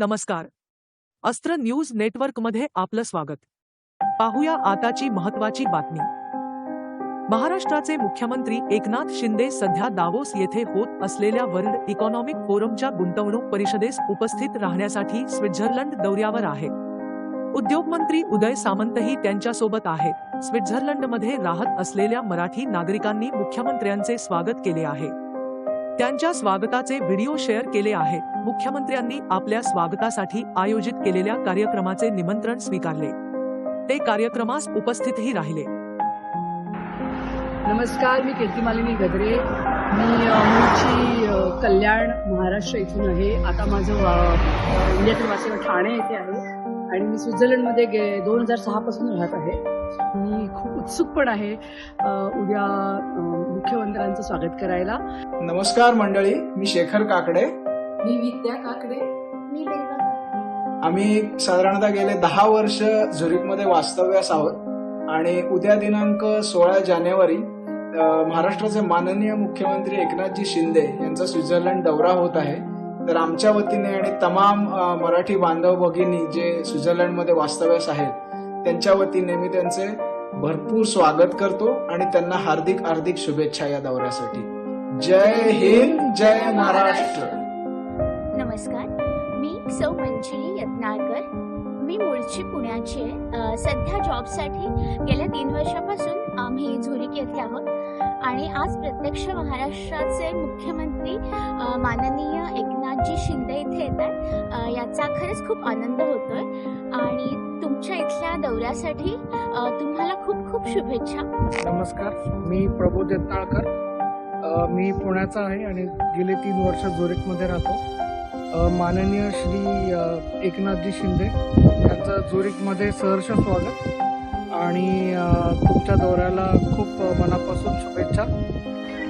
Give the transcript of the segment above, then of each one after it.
नमस्कार. अस्त्र न्यूज नेटवर्कमध्ये आपलं स्वागत. पाहूया आताची महत्वाची बातमी. महाराष्ट्राचे मुख्यमंत्री एकनाथ शिंदे सध्या दावोस येथे होत असलेल्या वर्ल्ड इकॉनॉमिक फोरमच्या गुंतवणूक परिषदेस उपस्थित राहण्यासाठी स्वित्झर्लंड दौऱ्यावर आहेत उद्योगमंत्री उदय सामंतही त्यांच्यासोबत आहेत स्वित्झर्लंडमध्ये राहत असलेल्या मराठी नागरिकांनी मुख्यमंत्र्यांचे स्वागत केले आहे. त्यांच्या स्वागताचे व्हिडिओ शेअर केले आहेत. मुख्यमंत्र्यांनी आपल्या स्वागतासाठी आयोजित केलेल्या कार्यक्रमाचे निमंत्रण स्वीकारले. ते कार्यक्रमास उपस्थितही राहिले. नमस्कार मी कीर्तिमालिनी गदरे. मी मूळची कल्याण महाराष्ट्र इथून आहे. आता माझं इंडियातील ठाणे येथे आहे. आणि मी स्वित्झर्लंडमध्ये गे दोन हजार सहापासून राहत आहे. मी खूप उत्सुक पण आहे उद्या मुख्यमंत्र्यांचं स्वागत करायला. नमस्कार मंडळी मी शेखर काकडे. मी विद्या काकडे. मी आम्ही साधारणतः गेले दहा वर्ष झुरिकमध्ये वास्तव्यास आहोत आणि उद्या दिनांक सोळा जानेवारी महाराष्ट्राचे माननीय मुख्यमंत्री एकनाथजी शिंदे यांचा स्वित्झर्लंड दौरा होत आहे. तर आमच्या वतीने आणि तमाम मराठी बांधव भगिनी जे स्वित्झर्लंडमध्ये वास्तव्यास आहेत त्यांच्या वतीने मी त्यांचे भरपूर स्वागत करतो आणि त्यांना हार्दिक हार्दिक शुभेच्छा या दौऱ्यासाठी. जय हिंद जय महाराष्ट्र. नमस्कार. मी सौ मंजिरी यत्नाळकर. मी मूळची पुण्याची आहे. सध्या जॉबसाठी गेल्या तीन वर्षापासून आम्ही झुरिक येथे आहोत. आणि आज प्रत्यक्ष महाराष्ट्राचे मुख्यमंत्री माननीय एकनाथजी शिंदे इथे येत आहेत याचा खरंच खूप आनंद होतोय. आणि तुमच्या इथल्या दौऱ्यासाठी तुम्हाला खूप खूप शुभेच्छा. नमस्कार. मी प्रबोध यत्नाळकर. मी पुण्याचा आहे आणि गेले तीन वर्ष झुरिकमध्ये राहतो. माननीय श्री एकनाथजी शिंदे यांचं झुरिकमध्ये सहर्ष स्वागत. आणि तुमच्या दौऱ्याला खूप मनापासून शुभेच्छा.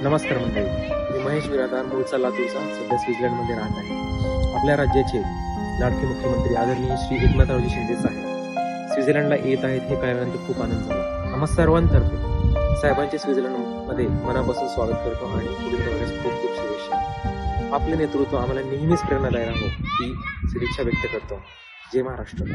नमस्कार मंडळी. मी महेश विराधार मूळचा लातूरचा सध्या स्वित्झर्लंडमध्ये राहत आहे. आपल्या राज्याचे लाडके मुख्यमंत्री आदरणीय श्री एकनाथरावजी शिंदे साहेब स्वित्झर्लंडला येत आहेत हे कळल्यानंतर खूप आनंद झाला. आम्हा सर्वांतर्फे साहेबांचे स्वित्झर्लंडमध्ये मनापासून स्वागत करतो आणि पुढील दौऱ्यास खूप खूप शुभेच्छा. आपले नेतृत्व आम्हाला नेहमीच प्रेरणादायी राहो ही सदिच्छा व्यक्त करतो. जय महाराष्ट्र.